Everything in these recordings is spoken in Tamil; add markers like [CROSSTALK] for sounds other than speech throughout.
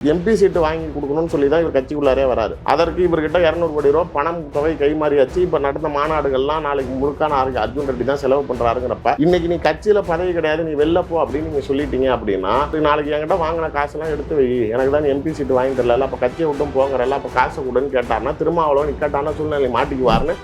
எம்பி சீட்டு வாங்கி கொடுக்கணும்னு சொல்லி தான் இவர் கட்சிக்குள்ளாரே வராரு. அதற்கு இவர்கிட்ட இரநூறு கோடி ரூபா பணம் தொகை கைமாறியாச்சு இப்போ நடந்த மாநாடுகள்லாம் நாளைக்கு முழுக்கான ஆறு அர்ஜுன் ரெட்டி தான் செலவு பண்ணுறாருங்கிறப்ப இன்னைக்கு நீ கட்சியில் பதவி கிடையாது நீ வெளில போ அப்படின்னு நீங்கள் சொல்லிட்டீங்க அப்படின்னா நாளைக்கு என்கிட்ட வாங்கின காசெல்லாம் எடுத்து வை. எனக்கு தான் எம்பி சீட்டு வாங்கி தரல. அப்போ கட்சியை விட்டும் போங்கிறல்ல. அப்போ காசை கொடுன்னு கேட்டாருன்னா திரும்ப அவ்வளோ நிக்கட்டான சூழ்நிலை மாட்டிக்குவார்னு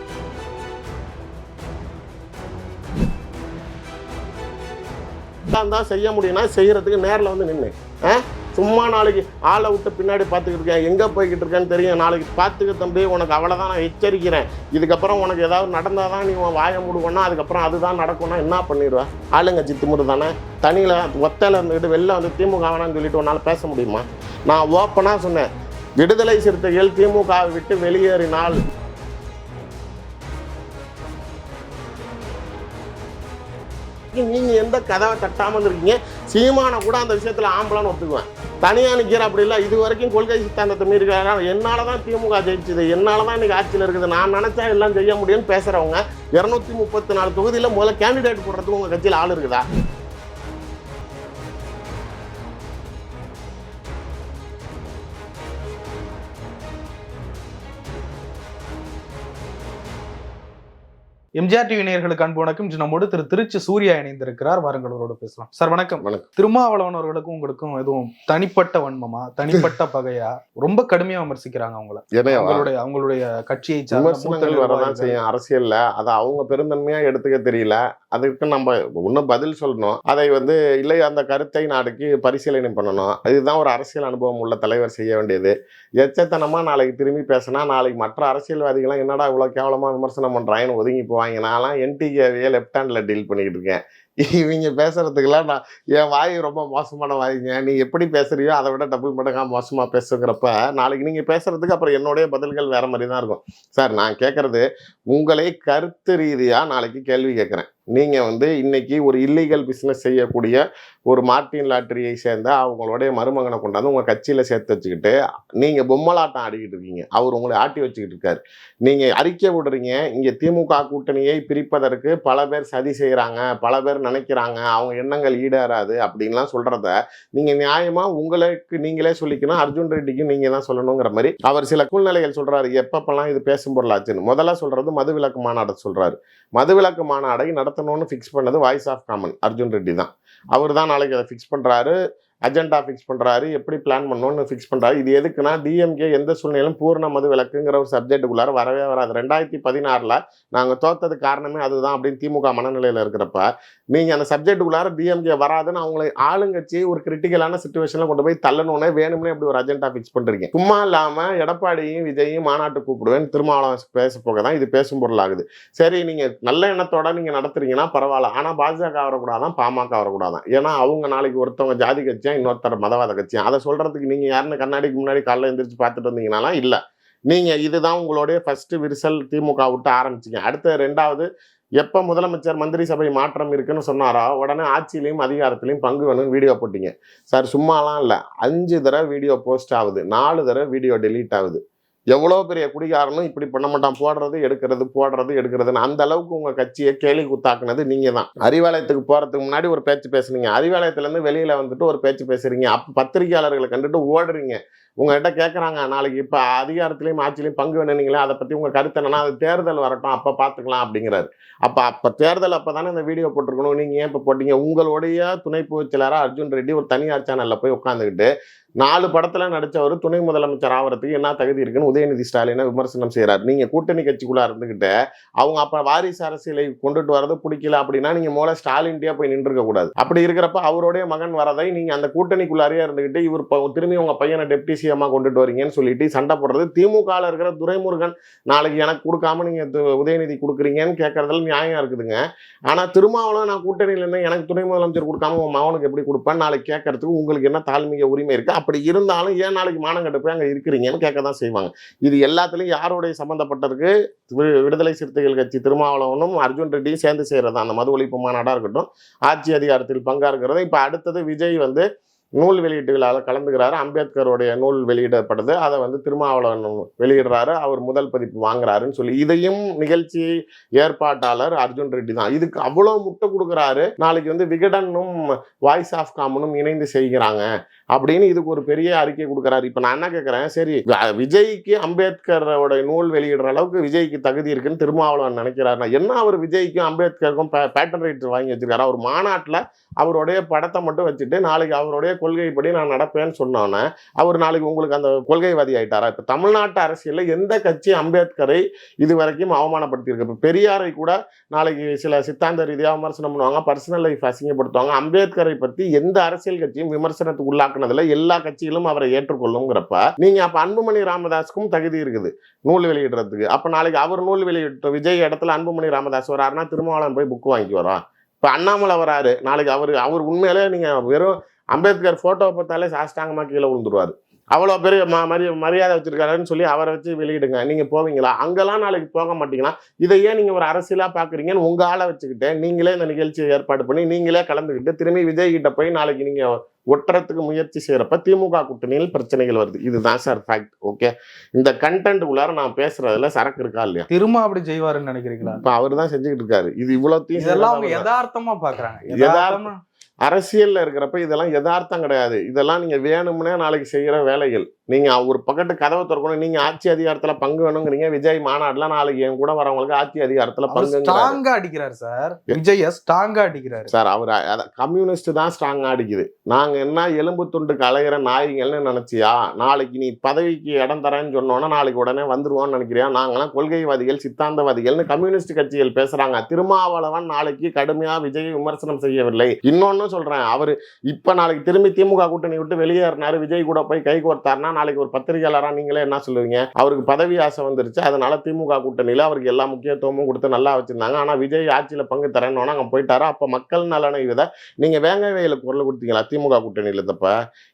தான் செய்ய முடியும்னா செய்யறதுக்கு நேரில் வந்து நின்று ஆ? சும்மா நாளைக்கு ஆளை விட்டு பின்னாடி பார்த்துக்கிட்டு இருக்கேன். எங்கே போய்கிட்டு இருக்கேன்னு தெரியும். நாளைக்கு பார்த்துக்க தம்பி உனக்கு அவ்வளோதான் நான் எச்சரிக்கிறேன். இதுக்கப்புறம் உனக்கு ஏதாவது நடந்தால் தான் நீ உன் வாயை மூடுவோன்னா அதுக்கப்புறம் அதுதான் நடக்கும்னா என்ன பண்ணிடுவேன் ஆளுங்கட்சி திமுரு தானே? தனியில் ஒத்தையில் இருந்துக்கிட்டு வெளில வந்து திமுக வேணான்னு சொல்லிட்டு உன்னால் பேச முடியுமா? நான் ஓப்பனாக சொன்னேன். விடுதலை சிறுத்தைகள் திமுக விட்டு வெளியேறினால் நீங்க எந்த கதவை தட்டாமல் இருக்கீங்க சீமான கூட அந்த விஷயத்துல ஆம்பளான்னு ஒத்துக்குவேன். தனியாக நிற்கிற அப்படி இல்லை. இது வரைக்கும் கொள்கை சித்தாந்தத்தை மீறிக்கிறாங்க என்னால் என்னால தான் திமுக ஜெயிச்சுது. என்னால தான் இன்றைக்கி ஆட்சியில் இருக்குது. நான் நினைச்சா எல்லாம் செய்ய முடியும்னு பேசுறவங்க இருநூத்தி முப்பத்தி நாலு தொகுதியில முதல்ல கேண்டிடேட் போடுறதுக்கு உங்க கட்சியில் ஆள் இருக்குதா? எம்ஜிஆர் டிவி நேயர்களுக்கு அன்பு வணக்கம். நம்மோடு திரு திருச்சி சூர்யா இணைந்திருக்கிறார். வாருங்கள் அவரோட பேசலாம். சார் வணக்கம். வணக்கம். திருமாவளவன் அவர்களுக்கும் உங்களுக்கும் எதுவும் தனிப்பட்ட வன்மமா? தனிப்பட்ட [LAUGHS] பகையா? ரொம்ப கடுமையா விமர்சிக்கிறாங்க அவங்கள. அவங்களுடைய அவங்களுடைய கட்சியை விமர்சனங்கள் வரதான். செய்யும் அரசியல்ல. அதை அவங்க பெருந்தன்மையா எடுத்துக்க தெரியல. அதுக்கு நம்ம இன்னும் பதில் சொல்லணும். அதை வந்து இல்லை அந்த கருத்தை நாடுக்கு பரிசீலனை பண்ணணும். இதுதான் ஒரு அரசியல் அனுபவம் உள்ள தலைவர் செய்ய வேண்டியது. எச்சத்தனமா நாளைக்கு திரும்பி பேசினா நாளைக்கு மற்ற அரசியல்வாதிகளாம் என்னடா இவ்வளவு கேவலமா விமர்சனம் பண்றாங்கன்னு ஒதுங்கி போவாங்க. நான்லாம் என்டிகேவையே லெஃப்ட் ஹேண்டில் டீல் பண்ணிக்கிட்டு இருக்கேன். இவங்க பேசுகிறதுக்கெல்லாம் நான் என் வாய் ரொம்ப மோசமான வாய்ங்க. நீ எப்படி பேசுகிறியோ அதை விட டபுள் மடங்காக மோசமாக பேசுங்கிறப்ப நாளைக்கு நீங்கள் பேசுகிறதுக்கு அப்புறம் என்னுடைய பதில்கள் வேறு மாதிரி தான் இருக்கும். சார் நான் கேட்குறது உங்களை கருத்து ரீதியாக நாளைக்கு கேள்வி கேட்குறேன் நீங்கள் வந்து இன்றைக்கி ஒரு இல்லீகல் பிஸ்னஸ் செய்யக்கூடிய ஒரு மார்டின் லாட்டரியை சேர்ந்த அவங்களுடைய மருமகனை கொண்டாந்து உங்கள் கட்சியில் சேர்த்து வச்சுக்கிட்டு நீங்கள் பொம்மலாட்டம் ஆடிக்கிட்டு இருக்கீங்க. அவர் உங்களை ஆட்டி வச்சுக்கிட்டு இருக்காரு. நீங்கள் அறிக்கை விடுறீங்க. இங்கே திமுக கூட்டணியை பிரிப்பதற்கு பல பேர் சதி செய்கிறாங்க பல பேர் நினைக்கிறாங்க. அவங்க எண்ணங்கள் ஈடேறாது அப்படின்லாம் சொல்கிறத நீங்கள் நியாயமாக உங்களுக்கு நீங்களே சொல்லிக்கணும். அர்ஜுன் ரெட்டிக்கு நீங்கள் தான் சொல்லணுங்கிற மாதிரி அவர் சில சூழ்நிலைகள் சொல்கிறாரு எப்பப்பெல்லாம் இது பேசும் பொருளாச்சுன்னு. முதல்ல சொல்கிறது மதுவிலக்கு மாநாடு சொல்கிறாரு மதுவிலக்கு மாநாடை நடத்தணும்னு ஃபிக்ஸ் பண்ணது voice of common Arjun Reddy தான். அவர் தான் நாளைக்கு அதை ஃபிக்ஸ் பண்ணுறாரு அஜெண்டா ஃபிக்ஸ் பண்ணுறாரு எப்படி பிளான் பண்ணணும்னு ஃபிக்ஸ் பண்ணுறாரு இது எதுக்குன்னா டிஎம்கே எந்த சூழ்நிலையிலும் பூர்ண மது விளக்குங்கிற ஒரு சப்ஜெக்ட்டுக்குள்ளார வரவே வராது. ரெண்டாயிரத்தி பதினாறில் நாங்கள் தோத்தது காரணமே அதுதான் அப்படின்னு திமுக மனநிலையில் இருக்கிறப்ப நீங்கள் அந்த சப்ஜெக்ட்டுக்குள்ளார டிஎம்கே வராதுன்னு அவங்களை ஆளுங்கட்சி ஒரு கிரிட்டிக்கலான சுச்சுவேஷனில் கொண்டு போய் தள்ளணும்னே வேணும்னே இப்படி ஒரு அஜெண்டா ஃபிக்ஸ் பண்ணுறீங்க சும்மா இல்லாமல் எடப்பாடியும் விஜயும் மாநாட்டு கூப்பிடுவேன் திருமாவளவன் பேச போக தான் இது பேசும் பொருளாகுது சரி நீங்கள் நல்ல எண்ணத்தோட நீங்கள் நடத்துறீங்கன்னா பரவாயில்ல. ஆனால் பாஜக வரக்கூடாதான் பாமக வரக்கூடாதான். ஏன்னா அவங்க நாளைக்கு ஒருத்தவங்க ஜாதி கட்சியாக இன்னொருத்தர் மதவாத கட்சியும் அதை சொல்கிறதுக்கு நீங்கள் யாருன்னு கண்ணாடிக்கு முன்னாடி காலைல எந்திரிச்சு பார்த்துட்டு வந்தீங்கன்னாலாம் இல்லை. நீங்கள் இதுதான் உங்களுடைய ஃபஸ்ட்டு விரிசல் திமுக விட்டு ஆரம்பிச்சீங்க. அடுத்த ரெண்டாவது எப்போ முதலமைச்சர் மந்திரி சபை மாற்றம் இருக்குன்னு சொன்னாரோ உடனே ஆட்சியிலையும் அதிகாரத்திலையும் பங்கு வேணும்னு வீடியோ போட்டீங்க. சார் சும்மாலாம் இல்லை. அஞ்சு தடவை வீடியோ போஸ்ட் ஆகுது. நாலு தடவை வீடியோ டெலீட் ஆகுது. எவ்வளோ பெரிய குடிகாரனும் இப்படி பண்ண மாட்டான். போடுறது எடுக்கிறது போடுறது எடுக்கிறதுன்னு அந்த அளவுக்கு உங்கள் கட்சியை கேலி குத்தாக்குனது நீங்கள் தான். அறிவாலயத்துக்கு போகிறதுக்கு முன்னாடி ஒரு பேச்சு பேசுனீங்க. அறிவாலயத்துலேருந்து வெளியில் வந்துட்டு ஒரு பேச்சு பேசுறீங்க. அப்போ பத்திரிகையாளர்களை கண்டுட்டு ஓடுறீங்க. உங்கள்கிட்ட கேட்குறாங்க நாளைக்கு இப்போ அதிகாரத்துலேயும் ஆட்சியிலையும் பங்கு வேணுங்களே அதை பற்றி உங்கள் கருத்து என்னன்னா அது தேர்தல் வரட்டும் அப்போ பார்த்துக்கலாம் அப்படிங்கிறாரு. அப்போ அப்போ தேர்தல் அப்போ தானே இந்த வீடியோ போட்டிருக்கணும். நீங்கள் ஏன் இப்போ போட்டீங்க? உங்களுடைய துணை பொதுச் அர்ஜுன் ரெட்டி ஒரு தனியார் சேனலில் போய் உட்காந்துக்கிட்டு நாலு படத்தில் நடித்தவர் துணை முதலமைச்சர் ஆகிறதுக்கு என்ன தகுதி இருக்குன்னு உதயநிதி ஸ்டாலினை விமர்சனம் செய்கிறார் நீங்கள் கூட்டணி கட்சிக்குள்ளே இருந்துக்கிட்டு அவங்க அப்போ வாரிசு அரசியலை கொண்டுட்டு வரது பிடிக்கல அப்படின்னா நீங்கள் மூல ஸ்டாலின்டியாக போய் நின்றுக்க கூடாது. அப்படி இருக்கிறப்ப அவருடைய மகன் வரதை நீங்கள் அந்த கூட்டணிக்குள்ளாரியே இருந்துக்கிட்டு இவர் இப்போ திரும்பி உங்கள் பையனை டெப்டி சிஎம்மாக கொண்டுட்டு வரீங்கன்னு சொல்லிட்டு சண்டை போடுறது திமுகவில் இருக்கிற துரைமுருகன் நாளைக்கு எனக்கு கொடுக்காம நீங்கள் உதயநிதி கொடுக்குறீங்கன்னு கேட்கறதுல நியாயம் இருக்குதுங்க. ஆனால் திருமாவளவன் நான் கூட்டணியில் இருந்தேன் எனக்கு துணை முதலமைச்சர் கொடுக்காம உன் மகனுக்கு எப்படி கொடுப்பேன் நாளைக்கு கேட்கறதுக்கு உங்களுக்கு என்ன தாழ்மைய உரிமை இருக்குது அப்படி இருந்தாலும் ஏன் நாளைக்கு மானங்கட்டு போய் அங்கே இருக்கிறீங்கன்னு கேட்க தான் செய்வாங்க. இது எல்லாத்துலேயும் யாருடைய சம்மந்தப்பட்டதுக்கு விடுதலை சிறுத்தைகள் கட்சி திருமாவளவனும் அர்ஜுன் ரெட்டியும் சேர்ந்து செய்கிறது அந்த மது ஒழிப்பு மாநாடாக இருக்கட்டும் ஆட்சி அதிகாரத்தில் பங்கா இருக்கிறது. இப்போ அடுத்தது விஜய் வந்து நூல் வெளியீட்டு விழாவில் கலந்துக்கிறாரு. அம்பேத்கருடைய நூல் வெளியிடப்படுது அதை வந்து திருமாவளவன் வெளியிடுறாரு. அவர் முதல் பதிப்பு வாங்குறாருன்னு சொல்லி இதையும் நிகழ்ச்சி ஏற்பாட்டாளர் அர்ஜுன் ரெட்டி தான். இதுக்கு அவ்வளோ முட்டை கொடுக்குறாரு. நாளைக்கு வந்து விகடனும் வாய்ஸ் ஆஃப் காமனும் இணைந்து செய்கிறாங்க. அப்படின்னு இதுக்கு ஒரு பெரிய அறிக்கை கொடுக்குறாரு. இப்போ நான் என்ன கேட்குறேன் சரி விஜய்க்கு அம்பேத்கரோட நூல் வெளியிடுற அளவுக்கு விஜய்க்கு தகுதி இருக்குன்னு திருமாவளவன் நினைக்கிறாருன்னா என்ன அவர் விஜய்க்கும் அம்பேத்கருக்கும் பேட்டன் ரைட் வாங்கி வச்சிருக்காரு? அவர் மாநாட்டில் அவருடைய படத்தை மட்டும் வச்சுட்டு நாளைக்கு அவருடைய கொள்கைப்படி நான் நடப்பேன்னு சொன்னோன்னே அவர் நாளைக்கு உங்களுக்கு அந்த கொள்கைவாதி ஆயிட்டாரா? இப்போ தமிழ்நாட்டு அரசியலில் எந்த கட்சி அம்பேத்கரை இது வரைக்கும் அவமானப்படுத்தியிருக்கு? இப்போ பெரியாரை கூட நாளைக்கு சில சித்தாந்த ரீதியாக விமர்சனம் பண்ணுவாங்க பர்சனல் லைஃப் அசிங்கப்படுத்துவாங்க. அம்பேத்கரை பற்றி எந்த அரசியல் கட்சியும் விமர்சனத்துக்கு உள்ளாக்குனதுல எல்லா கட்சிகளும் அவரை ஏற்றுக்கொள்ளுங்கிறப்ப நீங்க அப்ப அன்புமணி ராமதாஸுக்கும் தகுதி இருக்குது நூல் வெளியிடுறதுக்கு. அப்ப நாளைக்கு அவர் நூல் வெளியிட்ட விஜய் இடத்துல அன்புமணி ராமதாஸ் வராருன்னா திருமாவளவன் போய் புக் வாங்கி வரோம் இப்ப அண்ணாமலை வராரு நாளைக்கு அவர் அவர் உண்மையிலே நீங்க வெறும் அம்பேத்கர் போட்டோவை பார்த்தாலே சாஷ்டாங்கமா கீழே விழுந்துருவாரு. அவ்வளோ பெரிய ம மரிய மரியாதை வச்சிருக்காருன்னு சொல்லி அவரை வச்சு வெளியிடுங்க. நீங்க போவீங்களா? அங்கெல்லாம் நாளைக்கு போக மாட்டீங்களா? இதை ஏன் நீங்க ஒரு அரசியலா பாக்குறீங்கன்னு உங்க ஆளை வச்சுக்கிட்டு நீங்களே இந்த நிகழ்ச்சியை ஏற்பாடு பண்ணி நீங்களே கலந்துக்கிட்டு திரும்பி விஜய் கிட்ட போய் நாளைக்கு நீங்க ஒட்டுறதுக்கு முயற்சி செய்யறப்ப திமுக கூட்டணியில் பிரச்சனைகள் வருது. இதுதான் சார் ஃபேக்ட் ஓகே இந்த கண்டென்ட் உள்ளார நான் பேசுறதுல சரக்கு இருக்கா இல்லையா? திரும்ப அப்படி செய்வாருன்னு நினைக்கிறீங்களா? இப்ப அவர் தான் செஞ்சுக்கிட்டு இருக்காரு. இது இவ்வளோத்தையும் இதெல்லாம் அவங்க செய்யறதா யதார்த்தமா பாக்குறாங்க. யதார்த்தம். யதார்த்தமா அரசியலில் இருக்கிறப்ப இதெல்லாம் யதார்த்தம் கிடையாது. இதெல்லாம் நீங்கள் வேணும்னே நாளைக்கு செய்கிற வேலைகள். நீங்க ஒரு பக்கத்து கதவை திறக்கணும். நீங்க ஆட்சி அதிகாரத்துல பங்கு வேணுங்கிறீங்க. விஜய் மாநாடுல நாளைக்கு என் கூட வரவங்களுக்கு ஆட்சி அதிகாரத்துல பங்குங்கிறாரு. ஸ்ட்ராங்கா அடிக்கிறாரு சார் விஜய ஸ்ட்ராங்கா அடிக்கிறாரு. சார் அவர் கம்யூனிஸ்ட் தான் ஸ்ட்ராங்கா அடிக்குது. நாங்க என்ன எலும்பு துண்டுக்கு அலையிற நாய்கள்னு நினைச்சியா? நாளைக்கு நீ பதவிக்கு இடம் தரேன்னு சொன்னோன்னா நாளைக்கு உடனே வந்துருவோம்னு நினைக்கிறியா? நாங்களாம் கொள்கைவாதிகள் சித்தாந்தவாதிகள்னு கம்யூனிஸ்ட் கட்சிகள் பேசுறாங்க. திருமாவளவன் நாளைக்கு கடுமையா விஜயை விமர்சனம் செய்யவில்லை. இன்னொன்னு சொல்றேன். அவரு இப்ப நாளைக்கு திரும்பி திமுக கூட்டணி விட்டு வெளியேறினாரு. விஜய் கூட போய் கை கோர்த்தாருன்னா நாளைக்கு ஒரு பத்திரிகையாளராக நீங்களே என்ன சொல்லுவீங்க? அவருக்கு பதவி ஆசை வந்துருச்சு. அதனால திமுக கூட்டணியில் அவருக்கு எல்லா முக்கியத்துவமும் கொடுத்து நல்லா வச்சுருந்தாங்க. ஆனால் விஜய் ஆட்சியில் பங்கு தரேன்னு அங்கே போயிட்டாரு. அப்போ மக்கள் நலனை விதை நீங்கள் வேங்க வேயில குரல் கொடுத்தீங்களா திமுக கூட்டணியில் தப்ப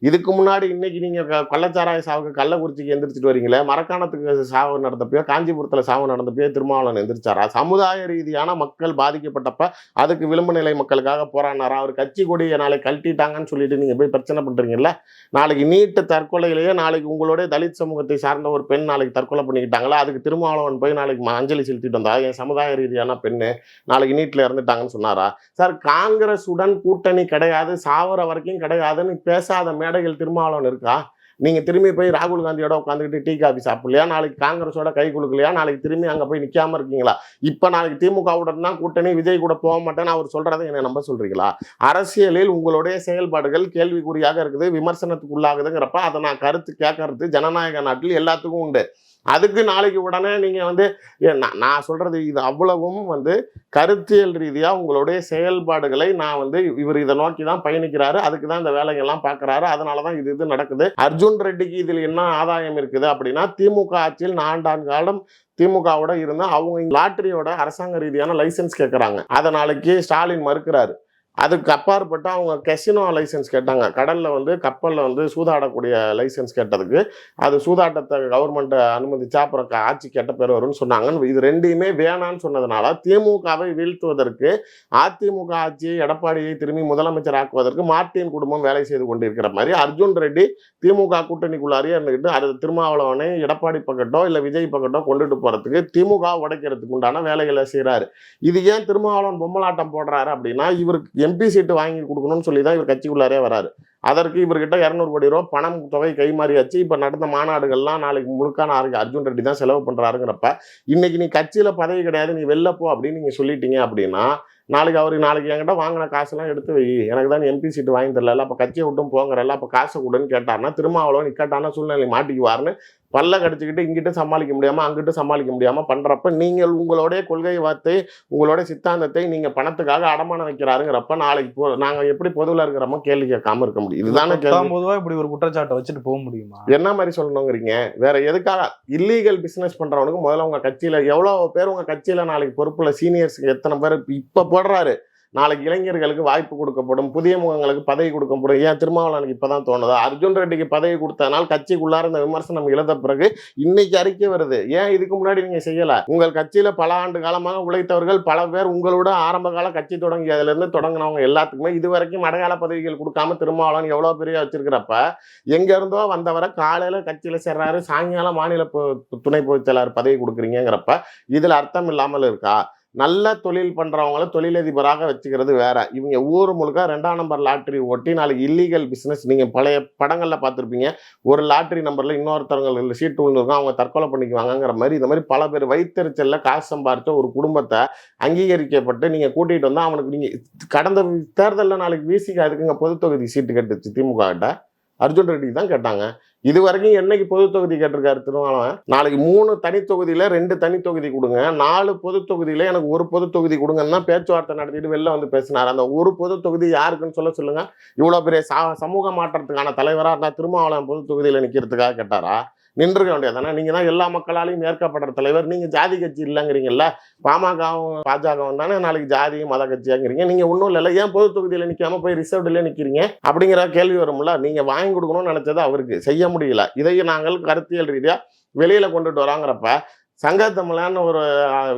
இதுக்கு முன்னாடி இன்னைக்கு நீங்கள் கள்ளச்சாராய சாவுக்கு கள்ளக்குறிச்சிக்கு எந்திரிச்சிட்டு வரீங்களே? மரக்காணத்துக்கு சாவு நடந்தப்பயோ காஞ்சிபுரத்தில் சாவு நடந்தப்பயோ திருமாவளவன் எந்திரிச்சாரா? சமுதாய ரீதியான மக்கள் பாதிக்கப்பட்டப்ப அதுக்கு விளிம்பு நிலை மக்களுக்காக போராடினாரா? அவர் கட்சி கொடியை நாளைக்கு கழட்டிட்டாங்கன்னு சொல்லிட்டு நீங்கள் போய் பிரச்சனை பண்றீங்கல்ல? நாளைக்கு நீட்டு தற்கொலையிலேயே நாளைக்கு உங்களுடைய தலித் சமூகத்தை சார்ந்த ஒரு பெண் நாளைக்கு தற்கொலை பண்ணிக்கிட்டாங்களா? அதுக்கு திருமாவளவன் போய் நாளைக்கு அஞ்சலி செலுத்திட்டு வந்தா? என் சமுதாய ரீதியான பெண்ணு நாளைக்கு நீட்ல இறந்துட்டாங்கன்னு சொன்னாரா? சார் காங்கிரஸ் உடன் கூட்டணி கிடையாது சாவர வரைக்கும் கிடையாதுன்னு பேசாத மேடைகள் திருமாவளவன் இருக்கா? நீங்கள் திரும்பி போய் ராகுல் காந்தியோட உட்காந்துக்கிட்டு டீ காஃபி சாப்பிடலையா? நாளைக்கு காங்கிரஸோட கை கொடுக்கலையா நாளைக்கு திரும்பி அங்கே போய் நிற்காம இருக்கீங்களா? இப்போ நாளைக்கு திமுகவுடன் தான் கூட்டணி விஜய் கூட போக மாட்டேன்னு அவர் சொல்கிறத என்ன நம்ப சொல்கிறீங்களா அரசியலில் உங்களுடைய செயல்பாடுகள் கேள்விக்குறியாக இருக்குது விமர்சனத்துக்கு உள்ளாகுதுங்கிறப்ப அதை நான் கருத்து கேட்கறது ஜனநாயக நாட்டில் எல்லாத்துக்கும் உண்டு. அதுக்கு நாளைக்கு உடனே நீங்கள் வந்து ஏ, நான் நான் இது அவ்வளவும் வந்து கருத்தியல் ரீதியாக உங்களுடைய செயல்பாடுகளை நான் வந்து இவர் இதை நோக்கி தான் பயணிக்கிறாரு. அதுக்கு தான் இந்த வேலைகள்லாம் பார்க்கறாரு அதனால தான் இது இது நடக்குது. அர்ஜுன் ரெட்டிக்கு இதில் என்ன ஆதாயம் இருக்குது அப்படின்னா திமுக ஆட்சியில் நான்காண்டு காலம் திமுகவோட இருந்தால் அவங்க லாட்டரியோட அரசாங்க ரீதியான லைசன்ஸ் கேட்குறாங்க அதை நாளைக்கு ஸ்டாலின் மறுக்கிறாரு. அதுக்கு அப்பாற்பட்டு அவங்க கெசினோ லைசன்ஸ் கேட்டாங்க. கடலில் வந்து கப்பலில் வந்து சூதாடக்கூடிய லைசன்ஸ் கேட்டதுக்கு. அது சூதாட்டத்தை கவர்மெண்ட்டை அனுமதிச்சா அப்புறம் க- ஆட்சி கெட்ட பேர் வரும்னு சொன்னாங்க இது ரெண்டையுமே வேணான்னு சொன்னதுனால திமுகவை வீழ்த்துவதற்கு அதிமுக ஆட்சியை எடப்பாடியை திரும்பி முதலமைச்சர் ஆக்குவதற்கு மார்டின் குடும்பம் வேலை செய்து கொண்டிருக்கிற மாதிரி அர்ஜுன் ரெட்டி திமுக கூட்டணிக்குள்ளாரியே இருந்துக்கிட்டு அது திருமாவளவனை எடப்பாடி பக்கட்டோ இல்லை விஜய் பக்கட்டோ கொண்டுட்டு போகிறதுக்கு திமுக உடைக்கிறதுக்கு உண்டான வேலைகளை செய்கிறாரு இது ஏன் திருமாவளவன் பொம்மலாட்டம் போடுறாரு அப்படின்னா இவருக்கு எம்பி சீட்டு வாங்கி கொடுக்கணும்னு சொல்லி தான் இவர் கட்சிக்குள்ளாரே வராரு. அதற்கு இவர்கிட்ட இரநூறு கோடி ரூபா பணம் தொகை கைமாறியாச்சு. இப்போ நடந்த மாநாடுகள்லாம் நாளைக்கு முழுக்க ஆறு அர்ஜுன் ரெட்டி தான் செலவு பண்ணுறாருங்கிறப்ப இன்னைக்கு நீ கட்சியில் பதவி கிடையாது நீ வெளில போ அப்படின்னு நீங்கள் சொல்லிட்டீங்க அப்படின்னா நாளைக்கு அவர் நாளைக்கு என்கிட்ட வாங்கின காசெல்லாம் எடுத்து வை. எனக்கு தான் எம்பி சீட்டு வாங்கி தரல. அப்போ கட்சியை விட்டும் போங்கிறல்ல. அப்போ காசை கொடுன்னு கேட்டாருன்னா திருமாவளவன் இக்கட்டான சூழ்நிலை மாட்டிக்குவார்னு பல்ல கடிச்சுக்கிட்டு இங்கிட்டு சமாளிக்க முடியாம அங்கிட்டு சமாளிக்க முடியாம பண்றப்ப நீங்கள் உங்களுடைய கொள்கை வார்த்தை உங்களுடைய சித்தாந்தத்தை நீங்க பணத்துக்காக அடமானம் வைக்கிறாருங்கிறப்ப நாளைக்கு போ- நாங்க எப்படி பொதுவில் இருக்கிறோமோ கேள்வி கேட்காம இருக்க முடியும். இதுதானே கேள்வி. பத்தாம் பொதுவா இப்படி ஒரு குற்றச்சாட்டை வச்சுட்டு போக முடியுமா? என்ன மாதிரி சொல்லணுங்கிறீங்க? வேற எதுக்காக? இல்லீகல் பிசினஸ் பண்றவனுக்கு முதல்ல உங்க கட்சியில எவ்வளவு பேர் உங்க கட்சியில நாளைக்கு பொறுப்புல சீனியர்ஸ் எத்தனை பேர் இப்ப போடுறாரு? நாளைக்கு இளைஞர்களுக்கு வாய்ப்பு கொடுக்கப்படும் புதிய முகங்களுக்கு பதவி கொடுக்கப்படும். ஏன்? திருமாவளவனுக்கு இப்பதான் தோணுதா? அர்ஜுன் ரெட்டிக்கு பதவி கொடுத்தனால் கட்சிக்குள்ளார இந்த விமர்சனம் எழுத பிறகு இன்னைக்கு அறிக்கை வருது. ஏன் இதுக்கு முன்னாடி நீங்க செய்யல? உங்கள் கட்சியில பல ஆண்டு காலமாக உழைத்தவர்கள் பல பேர் உங்களோட ஆரம்ப கால கட்சி தொடங்கியதுல இருந்து தொடங்கினவங்க எல்லாத்துக்குமே இது வரைக்கும் அடையாள பதவிகள் கொடுக்காம திருமாவளவன் எவ்வளவு பெரிய வச்சிருக்கிறப்ப எங்க இருந்தோ வந்தவரை காலையில கட்சியில சேர்றாரு சாயங்காலம் மாநில பொ- துணை பொதுச் செயலாளர் பதவி கொடுக்குறீங்கிறப்ப இதுல அர்த்தம் இல்லாமல் இருக்கா? நல்ல தொழில் பண்ணுறவங்கள தொழிலதிபராக வச்சுக்கிறது வேற. இவங்க ஊர் முழுக்க ரெண்டாம் நம்பர் லாட்ரி ஓட்டி நாளைக்கு இல்லீகல் பிஸ்னஸ் நீங்கள் பழைய படங்களில் பார்த்துருப்பீங்க. ஒரு லாட்ரி நம்பரில் இன்னொருத்தவங்களில் சீட்டு விழுந்துருக்கும் அவங்க தற்கொலை பண்ணிக்குவாங்கங்கிற மாதிரி இந்த மாதிரி பல பேர் வைத்தறிச்சலில் காசு சம்பாரித்த ஒரு குடும்பத்தை அங்கீகரிக்கப்பட்டு நீங்கள் கூட்டிகிட்டு வந்தால் அவனுக்கு நீங்கள் கடந்த தேர்தலில் நாளைக்கு விசிக்கு அதுக்குங்க பொது தொகுதி சீட்டு கட்டுச்சு திமுக கிட்ட அர்ஜுன் ரெட்டிக்கு தான் கேட்டாங்க. இது வரைக்கும் என்னைக்கு பொது தொகுதி கேட்டிருக்காரு திருமாவளவன்? நாளைக்கு மூணு தனி தொகுதியில ரெண்டு தனி தொகுதி கொடுங்க. நாலு பொது தொகுதியில எனக்கு ஒரு பொது தொகுதி கொடுங்கன்னா பேச்சுவார்த்தை நடத்திட்டு வெளில வந்து பேசினார். அந்த ஒரு பொது தொகுதி யாருக்குன்னு சொல்ல சொல்லுங்க. இவ்வளவு பெரிய சமூக மாற்றத்துக்கான தலைவரா இருந்தா திருமாவளவன் பொது தொகுதியில நிக்கிறதுக்காக கேட்டாரா? நின்றுக்க வேண்டியதானே நீங்க தான் எல்லா மக்களாலையும் ஏற்கப்படுற தலைவர். நீங்கள் ஜாதி கட்சி இல்லைங்கிறீங்கல்ல பாமகவும் பாஜகவும் தானே நாளைக்கு ஜாதி மத கட்சியாங்கிறீங்க. நீங்க ஒன்றும் இல்லை ஏன் பொது தொகுதியில் நிற்காம போய் ரிசர்வ்டில் நிற்கிறீங்க அப்படிங்கிற கேள்வி வரும்ல நீங்கள் வாங்கி கொடுக்கணும்னு நினச்சது அவருக்கு. செய்ய முடியல. இதையும் நாங்கள் கருத்தியல் ரீதியாக வெளியில் கொண்டுட்டு வராங்கிறப்ப சங்கத்தமிழான்னு ஒரு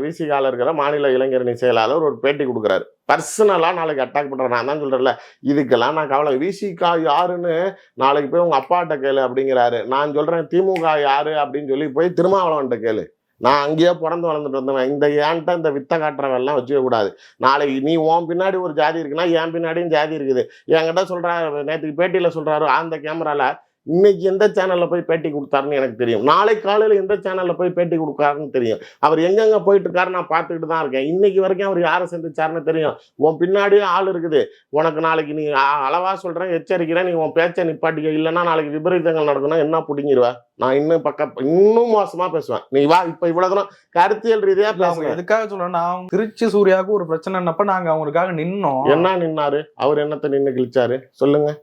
விசிகால இருக்கிற மாநில இளைஞரணி செயலாளர் ஒரு பேட்டி கொடுக்குறாரு. பர்சனலாக நாளைக்கு அட்டாக் பண்ணுறேன் நான் தான் சொல்கிறேன்ல இதுக்கெல்லாம் நான் கவலை. விசிகா யாருன்னு நாளைக்கு போய் உங்கள் அப்பாட்ட கேளு அப்படிங்கிறாரு. நான் சொல்கிறேன் திமுக யாரு அப்படின்னு சொல்லி போய் திருமாவளவன்ட்ட கேளு. நான் அங்கேயே பிறந்து வளர்ந்துட்டு வந்தவன். இந்த ஏன்ட்ட இந்த வித்த காட்டுறவெல்லாம் வச்சுக்க கூடாது. நாளைக்கு நீ உன் பின்னாடி ஒரு ஜாதி இருக்குன்னா என் பின்னாடியும் ஜாதி இருக்குது. என்கிட்ட சொல்கிறாரு நேற்றுக்கு பேட்டியில் சொல்கிறாரு அந்த கேமராவில் இன்னைக்கு எந்த சேனல்ல போய் பேட்டி கொடுத்தாருன்னு எனக்கு தெரியும். நாளை காலையில எந்த சேனல்ல போய் பேட்டி கொடுக்காருன்னு தெரியும். அவர் எங்கெங்க போயிட்டு இருக்காரு நான் பார்த்துக்கிட்டு தான் இருக்கேன். இன்னைக்கு வரைக்கும் அவர் யாரை சந்திச்சாருன்னு தெரியும். உன் பின்னாடியே ஆள் இருக்குது. உனக்கு நாளைக்கு நீ அ- அளவா சொல்றேன் எச்சரிக்கிறேன். நீ உன் பேச்சை நிப்பாட்டிக்க. இல்லைன்னா நாளைக்கு விபரீதங்கள் நடக்கணும் என்ன பிடிங்கிருவ? நான் இன்னும் பக்க இன்னும் மோசமா பேசுவேன். நீ வா இப்ப இவ்வளவு தூரம் கருத்தியல் ரீதியா இல்ல, அவங்க பேசுவேன் எதுக்காக அவங்க திருச்சி சூர்யாவுக்கு ஒரு பிரச்சனைனப்ப நாங்க அவங்களுக்காக நின்னோம். என்ன நின்னாரு? அவர் என்னத்தை நின்னு கிழிச்சாரு? சொல்லுங்க.